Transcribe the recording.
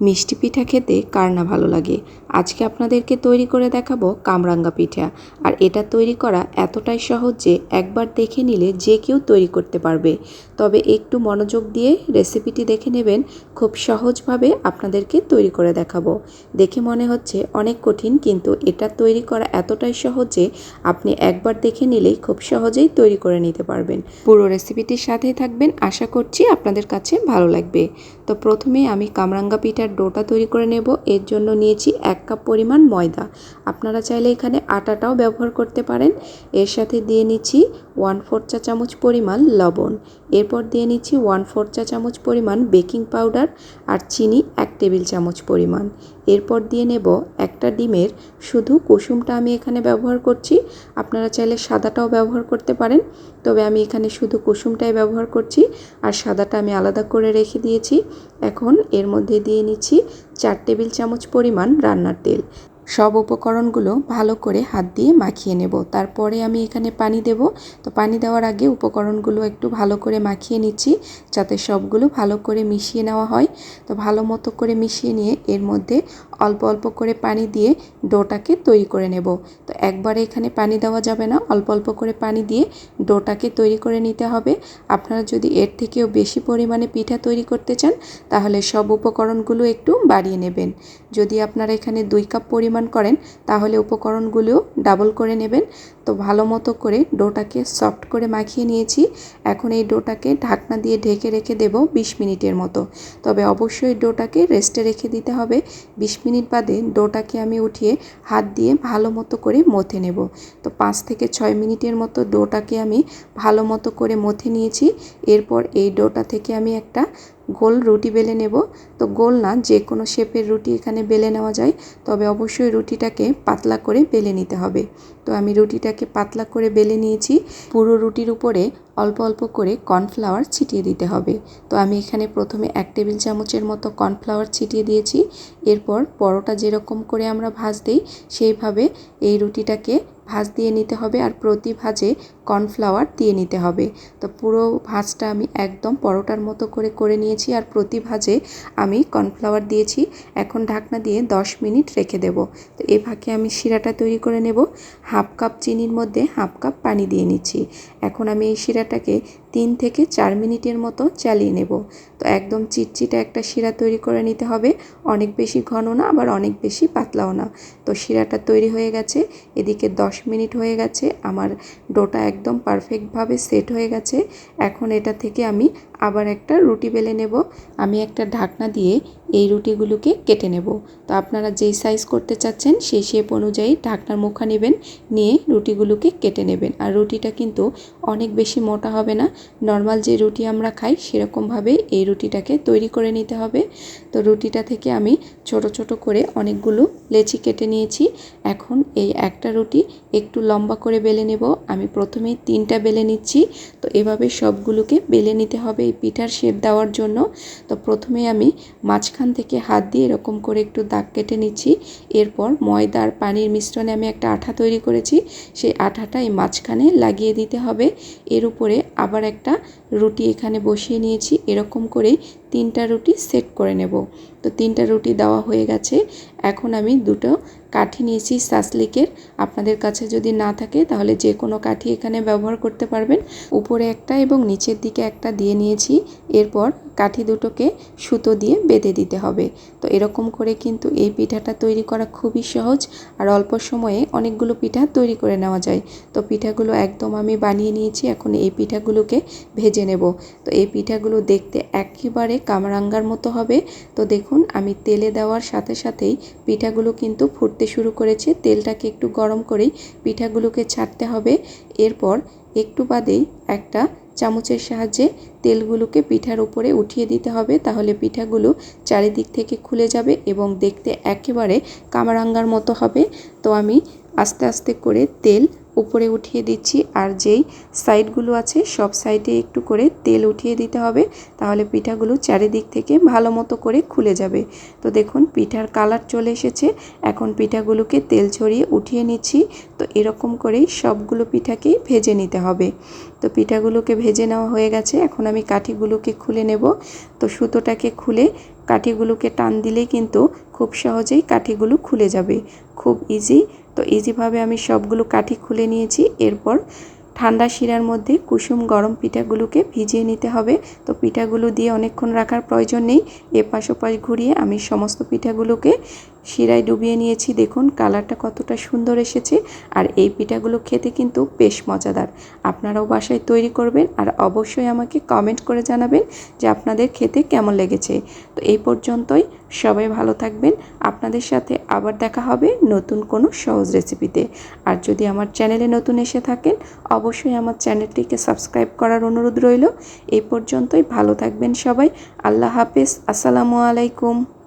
মিষ্টি পিঠা খেতে কার না ভালো লাগে? আজকে আপনাদেরকে তৈরি করে দেখাবো কামরাঙ্গা পিঠা। আর এটা তৈরি করা এতটাই সহজ যে একবার দেখে নিলে যে কেউ তৈরি করতে পারবে। তবে একটু মনোযোগ দিয়ে রেসিপিটি দেখে নেবেন, খুব সহজভাবে আপনাদেরকে তৈরি করে দেখাবো। দেখে মনে হচ্ছে অনেক কঠিন, কিন্তু এটা তৈরি করা এতটাই সহজ যে আপনি একবার দেখে নিলেই খুব সহজেই তৈরি করে নিতে পারবেন। পুরো রেসিপিটির সাথেই থাকবেন। আশা করছি আপনাদের কাছে ভালো লাগবে। তো প্রথমে আমি কামরাঙ্গা পিঠার ডোটা তৈরি করে নেব। এর জন্য নিয়েছি এক কাপ পরিমাণ ময়দা। আপনারা চাইলে এখানে আটাটাও ব্যবহার করতে পারেন। এর সাথে দিয়ে নিচ্ছি ওয়ান ফোর চা চামচ পরিমাণ লবণ। এরপর দিয়ে নিচ্ছি ওয়ান ফোর চা চামচ পরিমাণ বেকিং পাউডার আর চিনি এক টেবিল চামচ পরিমাণ। এরপর দিয়ে নেব একটা ডিমের, শুধু কুসুমটা আমি এখানে ব্যবহার করছি, আপনারা চাইলে সাদাটাও ব্যবহার করতে পারেন, তবে আমি এখানে শুধু কুসুমটাই ব্যবহার করছি আর সাদাটা আমি আলাদা করে রেখে দিয়েছি। এখন এর মধ্যে দিয়ে নিচ্ছি চার টেবিল চামচ পরিমাণ রান্নার তেল। সব উপকরণগুলো ভালো করে হাত দিয়ে মাখিয়ে নেব। তারপরে আমি এখানে পানি দেব। তো পানি দেওয়ার আগে উপকরণগুলো একটু ভালো করে মাখিয়ে নিচ্ছি যাতে সবগুলো ভালো করে মিশিয়ে নেওয়া হয়। তো ভালো মতো করে মিশিয়ে নিয়ে এর মধ্যে অল্প অল্প করে পানি দিয়ে ডোটাকে তৈরি করে নেব। তো একবারে এখানে পানি দেওয়া যাবে না, অল্প অল্প করে পানি দিয়ে ডোটাকে তৈরি করে নিতে হবে। আপনারা যদি এর থেকেও বেশি পরিমাণে পিঠা তৈরি করতে চান, তাহলে সব উপকরণগুলো একটু বাড়িয়ে নেবেন। যদি আপনারা এখানে দুই কাপ পরিমাণ করেন, তাহলে উপকরণগুলোও ডাবল করে নেবেন। তো ভালো মতো করে ডোটাকে সফট করে মাখিয়ে নিয়েছি। এখন এই ডোটাকে ঢাকনা দিয়ে ঢেকে রেখে দেব বিশ মিনিটের মতো। তবে অবশ্যই ডোটাকে রেস্টে রেখে দিতে হবে। বিশ বাদে ডোটাকে আমি উঠিয়ে হাত দিয়ে ভালো মতো করে মথে নেব। তো পাঁচ থেকে ছয় মিনিটের মতো ডোটাকে আমি ভালো মতো করে মথে নিয়েছি। এরপর এই ডোটা থেকে আমি একটা গোল রুটি বেলে নেব। তো গোল না, যে কোনো শেপের রুটি এখানে বেলে নেওয়া যায়। তবে অবশ্যই রুটিটাকে পাতলা করে বেলে নিতে হবে। তো আমি রুটিটাকে পাতলা করে বেলে নিয়েছি। পুরো রুটির উপরে অল্প অল্প করে কর্নফ্লাওয়ার ছিটিয়ে দিতে হবে। তো আমি এখানে প্রথমে এক টেবিল চামচের মতো কর্নফ্লাওয়ার ছিটিয়ে দিয়েছি। এরপর পরোটা যেরকম করে আমরা ভাজ দিই, সেইভাবে এই রুটিটাকে ভাজ দিয়ে নিতে হবে আর প্রতি ভাজে কর্নফ্লাওয়ার দিয়ে নিতে হবে। তো পুরো ভাজটা আমি একদম পরোটার মতো করে করে নিয়েছি আর প্রতি ভাজে আমি কর্নফ্লাওয়ার দিয়েছি। এখন ঢাকনা দিয়ে 10 মিনিট রেখে দেব। তো এ ফাঁকে আমি শিরাটা তৈরি করে নেব। হাফ কাপ চিনির মধ্যে হাফ কাপ পানি দিয়ে নিচ্ছি। এখন আমি এই শিরাটাকে তিন থেকে চার মিনিটের মতো চালিয়ে নেব। তো একদম চিটচিটা একটা শিরা তৈরি করে নিতে হবে। অনেক বেশি ঘন না, আবার অনেক বেশি পাতলাও না। তো শিরাটা তৈরি হয়ে গেছে। এদিকে দশ মিনিট হয়ে গেছে। আমার ডোটা একদম পারফেক্টভাবে সেট হয়ে গেছে। এখন এটা থেকে আমি আবার একটা রুটি বেলে নেব। আমি একটা ঢাকনা দিয়ে এই রুটিগুলোকে কেটে নেব। তো আপনারা যেই সাইজ করতে চাচ্ছেন, সেই শেপ অনুযায়ী ঢাকনার মুখা নেবেন, নিয়ে রুটিগুলোকে কেটে নেবেন। আর রুটিটা কিন্তু অনেক বেশি মোটা হবে না। নর্মাল যে রুটি আমরা খাই, সেরকমভাবে এই রুটিটাকে তৈরি করে নিতে হবে। তো রুটিটা থেকে আমি ছোট ছোট করে অনেকগুলো লেচি কেটে নিয়েছি। এখন এই একটা রুটি একটু লম্বা করে বেলে নেব। আমি প্রথমেই তিনটা বেলে নিচ্ছি। তো এভাবে সবগুলোকে বেলে নিতে হবে এই পিঠার শেপ দেওয়ার জন্য। তো প্রথমে আমি মাঝখান থেকে হাত দিয়ে এরকম করে একটু দাগ কেটে নিচ্ছি। এরপর ময়দা আর পানির মিশ্রণে আমি একটা আঠা তৈরি করেছি। সেই আঠাটা এই মাঝখানে লাগিয়ে দিতে হবে। এর উপরে আবার একটা রুটি এখানে বসিয়ে নিয়েছি। এরকম করেই তিনটা রুটি সেট করে নেব। তো তিনটা রুটি দেওয়া হয়ে গেছে। এখন আমি দুটো কাঠি নিয়েছি সাসলিকের আপনাদের কাছে যদি না থাকে তাহলে যে কোনো কাঠি এখানে ব্যবহার করতে পারবেন। উপরে একটা এবং নিচের দিকে একটা দিয়ে নিয়েছি। এরপর কাঠি দুটোকে সুতো দিয়ে বেঁধে দিতে হবে। তো এরকম করে কিন্তু এই পিঠাটা তৈরি করা খুবই সহজ আর অল্প সময়ে অনেকগুলো পিঠা তৈরি করে নেওয়া যায়। তো পিঠাগুলো একদম আমি বানিয়ে নিয়েছি। এখন এই পিঠাগুলোকে ভেজে নেব। তো এই পিঠাগুলো দেখতে একেবারে কামরাঙ্গার মতো হবে। তো দেখুন, আমি তেলে দেওয়ার সাথে সাথেই পিঠাগুলো কিন্তু ফুটতে শুরু করেছে। তেলটাকে একটু গরম করেই পিঠাগুলোকে ছাড়তে হবে। এরপর একটু বাদেই একটা চামচের সাহায্যে তেলগুলোকে পিঠার উপরে উঠিয়ে দিতে হবে। তাহলে পিঠাগুলো চারিদিক থেকে খুলে যাবে এবং দেখতে একেবারে কামারাঙ্গার মতো হবে। তো আমি আস্তে আস্তে করে তেল উপরে উঠিয়ে দিচ্ছি আর যেই সাইডগুলো আছে সব সাইডে একটু করে তেল উঠিয়ে দিতে হবে তাহলে পিঠাগুলো চারিদিক থেকে ভালো মতো করে খুলে যাবে। তো দেখুন পিঠার কালার চলে এসেছে। এখন পিঠাগুলোকে তেল ছড়িয়ে উঠিয়ে নিচ্ছি। তো এরকম করেই সবগুলো পিঠাকেই ভেজে নিতে হবে। তো পিঠাগুলোকে ভেজে নেওয়া হয়ে গেছে। এখন আমি কাঠিগুলোকে খুলে নেব। তো সুতোটাকে খুলে কাঠিগুলোকে টান দিলেই কিন্তু খুব সহজেই কাঠিগুলো খুলে যাবে। খুব ইজি তো ইজিভাবে আমি সবগুলো কাঠি খুলে নিয়েছি। এরপর ঠান্ডা শিরার মধ্যে কুসুম গরম পিঠাগুলোকে ভিজিয়ে নিতে হবে। তো পিঠাগুলো দিয়ে অনেকক্ষণ রাখার প্রয়োজন নেই। এপাশ ওপাশ ঘুরিয়ে আমি সমস্ত পিঠাগুলোকে শিরায় ডুবিয়ে নিয়েছি। দেখুন, কালারটা কতটা সুন্দর এসেছে। আর এই পিঠাগুলো খেতে কিন্তু বেশ মজাদার। আপনারাও বাসায় তৈরি করবেন আর অবশ্যই আমাকে কমেন্ট করে জানাবেন যে আপনাদের খেতে কেমন লেগেছে। তো এই পর্যন্তই। সবাই ভালো থাকবেন। আপনাদের সাথে আবার দেখা হবে নতুন কোনো সহজ রেসিপিতে। আর যদি আমার চ্যানেলে নতুন এসে থাকেন, অবশ্যই আমার চ্যানেলটিকে সাবস্ক্রাইব করার অনুরোধ রইল। এই পর্যন্তই, ভালো থাকবেন সবাই। আল্লাহ হাফেজ, আসসালামু আলাইকুম।